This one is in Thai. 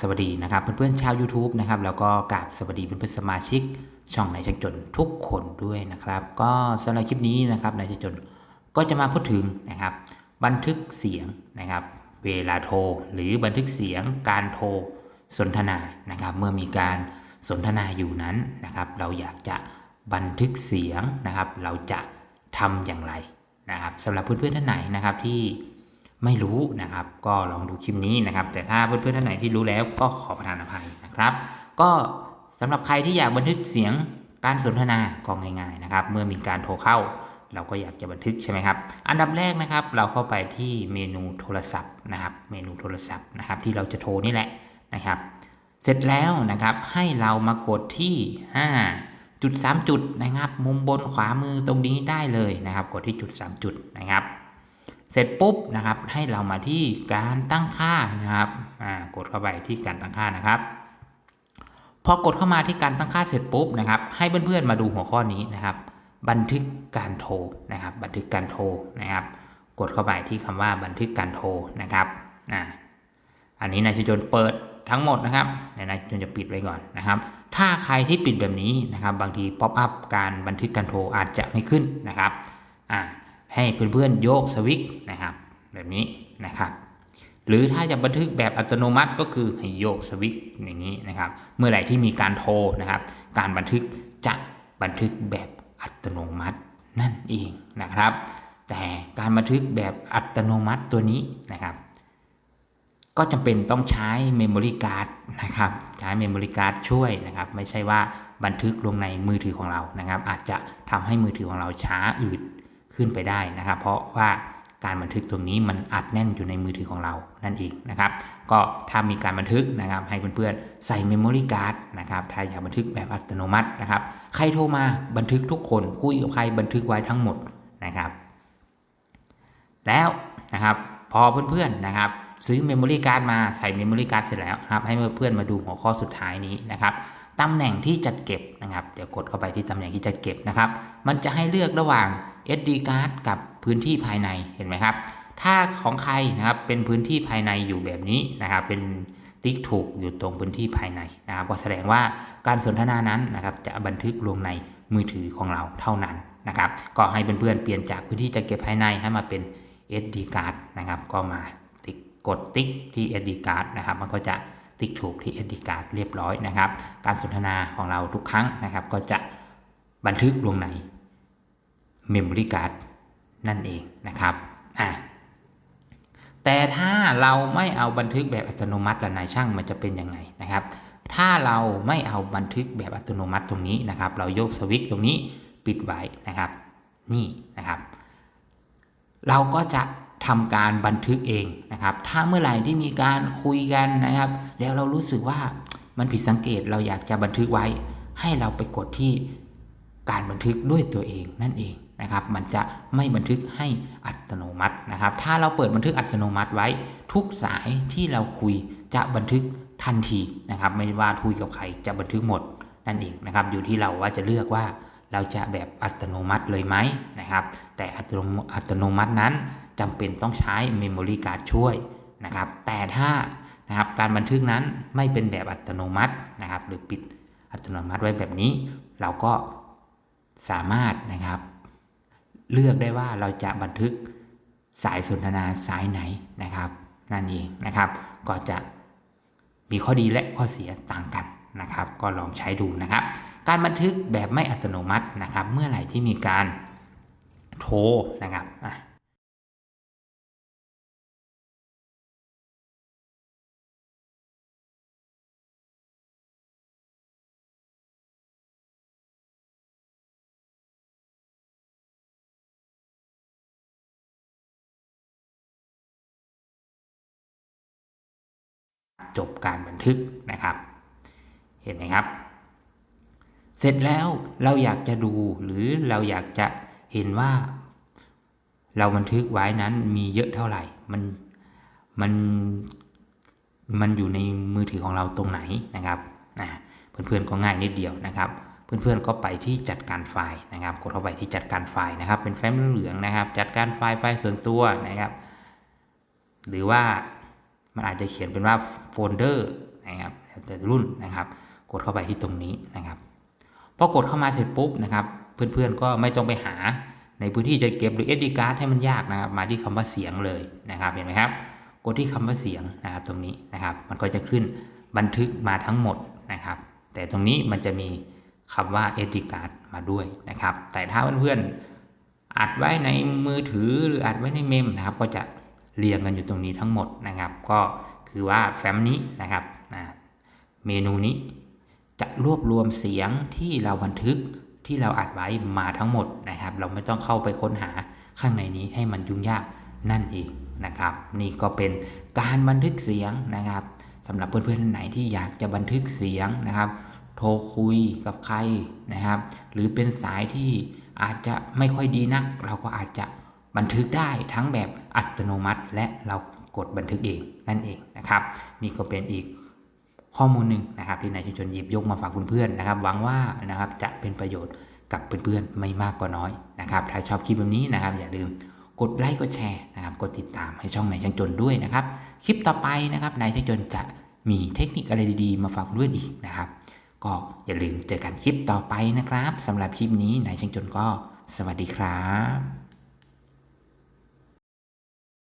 สวัสดีนะครับเพื่อนๆชาว YouTube นะครับแล้วก็กราบสวัสดีเพื่อนๆสมาชิก ช่องนายช่างจนทุกคนด้วยนะครับ ก็สำหรับคลิปนี้นะครับนายช่างจนก็จะมาพูดถึงนะครับ บันทึกเสียงนะครับ เวลาโทร หรือบันทึกเสียงการโทรสนทนานะครับ เมื่อมีการสนทนาอยู่นั้นนะครับ เราอยากจะบันทึกเสียงนะครับ เราจะทำอย่างไรนะครับสำหรับเพื่อนๆท่านไหนนะครับที่ ไม่รู้นะครับ ก็ลองดูคลิปนี้นะครับ แต่ถ้าเพื่อนๆท่านไหนที่รู้แล้วก็ขอประทานอภัยนะครับ ก็สำหรับใครที่อยากบันทึกเสียงการสนทนาก็ง่าย ๆนะครับ เมื่อมีการโทรเข้า เราก็อยากจะบันทึกใช่ไหมครับ อันดับแรกนะครับ เราเข้าไปที่เมนูโทรศัพท์นะครับ เมนูโทรศัพท์นะครับ ที่เราจะโทรนี่แหละนะครับ เสร็จแล้วนะครับให้เรามากดที่ 5 จุด3จุดนะครับ มุมบนขวามือตรงนี้ได้เลยนะครับ กดที่จุด 3 จุดนะครับ เสร็จปุ๊บนะครับ ให้เรามาที่การตั้งค่านะครับกดเข้าไปที่การตั้งค่านะครับพอกดเข้ามาที่การตั้งค่าเสร็จปุ๊บนะครับ ให้เพื่อนๆมาดูหัวข้อนี้นะครับ บันทึกการโทรนะครับ บันทึกการโทรนะครับ กดเข้าไปที่คำว่าบันทึกการโทรนะครับอ่าอันนี้นายชจนเปิดทั้งหมดนะครับนายชจนจะปิดไว้ก่อนนะครับ ถ้าใครที่ปิดแบบนี้นะครับ บางทีป๊อปอัพการบันทึกการโทรอาจจะไม่ขึ้นนะครับอ่า ให้เพื่อนๆโยกสวิตช์นะครับ แบบนี้นะครับ หรือถ้าจะบันทึกแบบอัตโนมัติก็คือให้โยกสวิตช์อย่างนี้นะครับ เมื่อไหร่ที่มีการโทรนะครับ การบันทึกจะบันทึกแบบอัตโนมัตินั่นเองนะครับ แต่การบันทึกแบบอัตโนมัติตัวนี้นะครับ ก็จำเป็นต้องใช้เมมโมรี่การ์ดนะครับใช้เมมโมรี่การ์ดช่วยนะครับ ไม่ใช่ว่าบันทึกลงในมือถือของเรานะครับ อาจจะทำให้มือถือของเราช้าอืด ขึ้นไปได้นะครับ เพราะว่าการบันทึกตรงนี้มันอัดแน่นอยู่ในมือถือของเรานั่นเองนะครับ ก็ถ้ามีการบันทึกนะครับ ให้เพื่อนๆใส่เมมโมรี่การ์ดนะครับ ถ้าอยากบันทึกแบบอัตโนมัตินะครับ ใครโทรมาบันทึกทุกคนคุยกับใครบันทึกไว้ทั้งหมดนะครับ แล้วนะครับพอเพื่อนๆนะครับ ซื้อเมมโมรี่การ์ดมาใส่เมมโมรี่การ์ดเสร็จแล้วครับให้เพื่อนๆมาดูหัวข้อสุดท้ายนี้นะครับ ตำแหน่งที่จัดเก็บนะครับ เดี๋ยวกดเข้าไปที่ตำแหน่งที่จัดเก็บนะครับ มันจะให้เลือกระหว่าง SD card กับพื้นที่ภายในเห็นไหมครับ ถ้าของใครนะครับเป็นพื้นที่ภายในอยู่แบบนี้นะครับ เป็นติ๊กถูกอยู่ตรงพื้นที่ภายในนะครับ ก็แสดงว่าการสนทนานั้นนะครับ จะบันทึกลงในมือถือของเราเท่านั้นนะครับ ก็ให้เพื่อนๆเปลี่ยนจากพื้นที่จัดเก็บภายในให้มาเป็น SD card นะครับ ก็มาติ๊กกดติ๊กที่ SD card นะครับ มันก็จะ ติ๊กถูกที่ SD card เรียบร้อยนะครับ การสนทนาของเราทุกครั้งนะครับ ก็จะบันทึกลงใน Memory Card นั่นเองนะครับอะแต่ถ้าเราไม่เอาบันทึกแบบอัตโนมัติละนายช่างมันจะเป็นยังไงนะครับ ถ้าเราไม่เอาบันทึกแบบอัตโนมัติตรงนี้นะครับ เราโยกสวิตช์ตรงนี้ปิดไว้นะครับ นี่นะครับ เราก็จะ ทำการบันทึกเองนะครับ ถ้าเมื่อไหร่ที่มีการคุยกันนะครับ แล้วเรารู้สึกว่ามันผิดสังเกตเราอยากจะบันทึกไว้ ให้เราไปกดที่การบันทึกด้วยตัวเองนั่นเองนะครับ มันจะไม่บันทึกให้อัตโนมัตินะครับ ถ้าเราเปิดบันทึกอัตโนมัติไว้ ทุกสายที่เราคุยจะบันทึกทันทีนะครับ ไม่ว่าคุยกับใครจะบันทึกหมดนั่นเองนะครับ อยู่ที่เราว่าจะเลือกว่าเราจะแบบอัตโนมัติเลยไหมนะครับ แต่อัตโนอัตโนมัตินั้น จำเป็นต้องใช้เมมโมรี่การ์ดช่วยนะครับ แต่ถ้านะครับการบันทึกนั้นไม่เป็นแบบอัตโนมัตินะครับ หรือปิดอัตโนมัติไว้แบบนี้ เราก็สามารถนะครับ เลือกได้ว่าเราจะบันทึกสายสนทนาสายไหนนะครับนั่นเองนะครับ ก็จะมีข้อดีและข้อเสียต่างกันนะครับ ก็ลองใช้ดูนะครับ การบันทึกแบบไม่อัตโนมัตินะครับ เมื่อไหร่ที่มีการโทรนะครับ จบการบันทึกนะครับ เห็นไหมครับ เสร็จแล้วเราอยากจะดูหรือเราอยากจะเห็นว่า เราบันทึกไว้นั้นมีเยอะเท่าไหร่ มันมันมันอยู่ในมือถือของเราตรงไหนนะครับอ่าเพื่อนๆก็ง่ายนิดเดียวนะครับเพื่อนๆก็ไปที่จัดการไฟล์นะครับ กดเข้าไปที่จัดการไฟล์นะครับ เป็นแฟ้มเหลืองนะครับ จัดการไฟล์ไฟล์ส่วนตัวนะครับ หรือว่า มันอาจจะเขียนเป็นว่าโฟลเดอร์นะครับแต่รุ่นนะครับ กดเข้าไปที่ตรงนี้นะครับพอกดเข้ามาเสร็จปุ๊บนะครับ เพื่อนๆก็ไม่ต้องไปหาในพื้นที่จะเก็บหรือ SD card ให้มันยากนะครับ มาที่คำว่าเสียงเลยนะครับเห็นไหมครับ กดที่คำว่าเสียงนะครับตรงนี้นะครับ มันก็จะขึ้นบันทึกมาทั้งหมดนะครับ แต่ตรงนี้มันจะมีคำว่า SD card มาด้วยนะครับ แต่ถ้าเพื่อนๆอัดไว้ในมือถือหรืออัดไว้ในเมมนะครับ ก็จะ เรียงกันอยู่ตรงนี้ทั้งหมดนะครับ ก็คือว่าแฟ้มนี้นะครับอ่าเมนูนี้จะรวบรวมเสียงที่เราบันทึกที่เราอัดไว้มาทั้งหมดนะครับ เราไม่ต้องเข้าไปค้นหาข้างในนี้ให้มันยุ่งยากนั่นเองนะครับ นี่ก็เป็นการบันทึกเสียงนะครับสำหรับเพื่อนๆท่านไหนที่อยากจะบันทึกเสียงนะครับ โทรคุยกับใครนะครับ หรือเป็นสายที่อาจจะไม่ค่อยดีนัก เราก็อาจจะ บันทึกได้ทั้งแบบอัตโนมัติ และเรากดบันทึกเองนั่นเองนะครับ นี่ก็เป็นอีกข้อมูลหนึ่งนะครับที่นายชุมชนหยิบยกมาฝากเพื่อนๆนะครับหวังว่านะครับจะเป็นประโยชน์กับเพื่อนๆไม่มากก็น้อยนะครับ ถ้าชอบคลิปแบบนี้นะครับ อย่าลืมกดไลค์กดแชร์นะครับกดติดตามให้ช่องนายช่างจนด้วยนะครับ คลิปต่อไปนะครับนายช่างจนจะมีเทคนิคอะไรดีๆ มาฝากเพื่อนอีกนะครับ ก็อย่าลืมเจอกันคลิปต่อไปนะครับสำหรับคลิปนี้นายช่างจนก็สวัสดีครับ